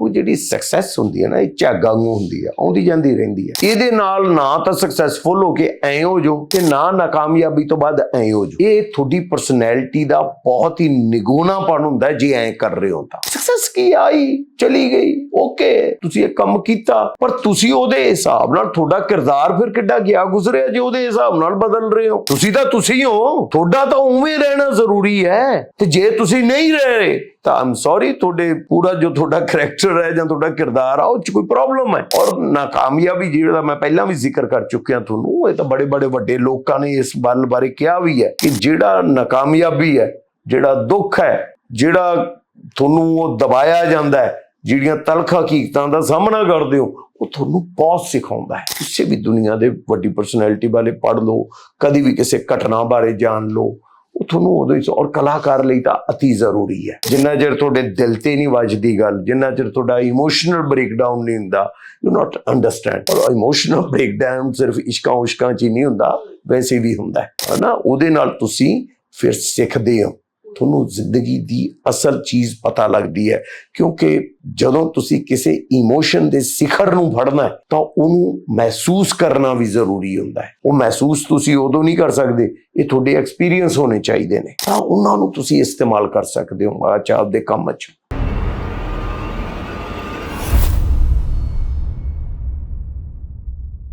ਉਹ ਜਿਹੜੀ ਸਕਸੈਸ ਹੁੰਦੀ ਹੈ ਨਾ, ਇਹ ਝਾਗਾ ਵਾਂਗੂ ਹੁੰਦੀ ਹੈ, ਆਉਂਦੀ ਜਾਂਦੀ ਰਹਿੰਦੀ ਹੈ। ਇਹਦੇ ਨਾਲ ਨਾ ਤਾਂ ਸਕਸੈਸਫੁਲ ਹੋ ਕੇ ਐ ਹੋ ਜੋ ਤੇ ਨਾ ਨਾਕਾਮਯਾਬੀ ਤੋਂ ਬਾਅਦ ਐ ਹੋ ਜੋ ਇਹ ਤੁਹਾਡੀ ਪਰਸਨੈਲਿਟੀ ਦਾ ਬਹੁਤ ਹੀ ਨਿਗੂਣਾਪਣ ਹੁੰਦਾ ਜੇ ਐ ਕਰ ਰਹੇ ਹੋ ਤਾਂ। ਸਕਸੈਸ ਕੀ ਆਈ? ਚਲੀ ਗਈ। ਓਕੇ ਤੁਸੀਂ ਇਹ ਕੰਮ ਕੀਤਾ, ਪਰ ਤੁਸੀਂ ਉਹਦੇ ਹਿਸਾਬ ਨਾਲ ਤੁਹਾਡਾ ਕਿਰਦਾਰ ਫਿਰ ਕਿੱਡਾ ਗਿਆ ਗੁਜ਼ਰਿਆ ਜੇ ਉਹਦੇ ਹਿਸਾਬ ਨਾਲ ਬਦਲ ਰਹੇ ਹੋ? ਤੁਸੀਂ ਤਾਂ ਤੁਸੀਂ ਹੋ। ਤੁਹਾਡਾ ਤਾਂ ਉਵੇਂ ਰਹਿਣਾ ਜ਼ਰੂਰੀ ਹੈ। ਤੇ ਜੇ ਤੁਸੀਂ ਨਹੀਂ ਰਹੇ, ਤਾਂ ਆਮ ਸੌਰੀ ਤੁਹਾਡੇ ਪੂਰਾ ਜੋ ਤੁਹਾਡਾ ਕਰੈਕਟਰ ਹੈ ਜਾਂ ਤੁਹਾਡਾ ਕਿਰਦਾਰ ਆ, ਉਹ ਚ ਕੋਈ ਪ੍ਰੋਬਲਮ ਹੈ। ਔਰ ਨਾਕਾਮਯਾਬੀ ਜਿਹੜਾ ਮੈਂ ਪਹਿਲਾਂ ਵੀ ਜ਼ਿਕਰ ਕਰ ਚੁੱਕਿਆ ਤੁਹਾਨੂੰ, ਇਹ ਤਾਂ ਬੜੇ ਬੜੇ ਵੱਡੇ ਲੋਕਾਂ ਨੇ ਇਸ ਗੱਲ ਬਾਰੇ ਕਿਹਾ ਵੀ ਹੈ ਕਿ ਜਿਹੜਾ ਨਾਕਾਮਯਾਬੀ ਹੈ, ਜਿਹੜਾ ਦੁੱਖ ਹੈ, ਜਿਹੜਾ ਤੁਹਾਨੂੰ ਉਹ ਦਬਾਇਆ ਜਾਂਦਾ ਹੈ, ਜਿਹੜੀਆਂ ਤਲਖ ਹਕੀਕਤਾਂ ਦਾ ਸਾਹਮਣਾ ਕਰਦੇ ਹੋ, ਉਹ ਤੁਹਾਨੂੰ ਬਹੁਤ ਸਿਖਾਉਂਦਾ ਹੈ। ਕਿਸੇ ਵੀ ਦੁਨੀਆ ਦੇ ਵੱਡੀ ਪਰਸਨੈਲਿਟੀ ਬਾਰੇ ਪੜ੍ਹ ਲਓ, ਕਦੀ ਵੀ ਕਿਸੇ ਘਟਨਾ ਬਾਰੇ ਜਾਣ ਲਓ, ਉਹ ਤੁਹਾਨੂੰ ਉਦੋਂ ਹੀ ਔਰ ਕਲਾਕਾਰ ਲਈ ਤਾਂ ਅਤੀ ਜ਼ਰੂਰੀ ਹੈ। ਜਿੰਨਾ ਚਿਰ ਤੁਹਾਡੇ ਦਿਲ ਤੇ ਨਹੀਂ ਵੱਜਦੀ ਗੱਲ, ਜਿੰਨਾ ਚਿਰ ਤੁਹਾਡਾ ਇਮੋਸ਼ਨਲ ਬ੍ਰੇਕਡਾਊਨ ਨਹੀਂ ਹੁੰਦਾ ਯੂ ਨਾਟ ਅੰਡਰਸਟੈਂਡ ਔਰ ਇਮੋਸ਼ਨਲ ਬ੍ਰੇਕਡਾਊਨ ਸਿਰਫ ਇਸ਼ਕਾਂ ਉਸ਼ਕਾਂ ਚ ਹੀ ਨਹੀਂ ਹੁੰਦਾ, ਵੈਸੇ ਵੀ ਹੁੰਦਾ ਹੈ। ਨਾ ਉਹਦੇ ਨਾਲ ਤੁਸੀਂ ਫਿਰ ਸਿੱਖਦੇ ਹੋ। ਤੁਹਾਨੂੰ ਜ਼ਿੰਦਗੀ ਦੀ ਅਸਲ ਚੀਜ਼ ਪਤਾ ਲੱਗਦੀ ਹੈ। ਕਿਉਂਕਿ ਜਦੋਂ ਤੁਸੀਂ ਕਿਸੇ ਇਮੋਸ਼ਨ ਦੇ ਸਿਖਰ ਨੂੰ ਫੜਨਾ ਹੈ, ਤਾਂ ਉਹਨੂੰ ਮਹਿਸੂਸ ਕਰਨਾ ਵੀ ਜ਼ਰੂਰੀ ਹੁੰਦਾ ਹੈ। ਉਹ ਮਹਿਸੂਸ ਤੁਸੀਂ ਉਦੋਂ ਨਹੀਂ ਕਰ ਸਕਦੇ, ਇਹ ਤੁਹਾਡੇ ਐਕਸਪੀਰੀਅੰਸ ਹੋਣੇ ਚਾਹੀਦੇ ਨੇ। ਤਾਂ ਉਹਨਾਂ ਨੂੰ ਤੁਸੀਂ ਇਸਤੇਮਾਲ ਕਰ ਸਕਦੇ ਹੋ ਬਾਅਦ ਆਪਦੇ ਕੰਮ 'ਚ।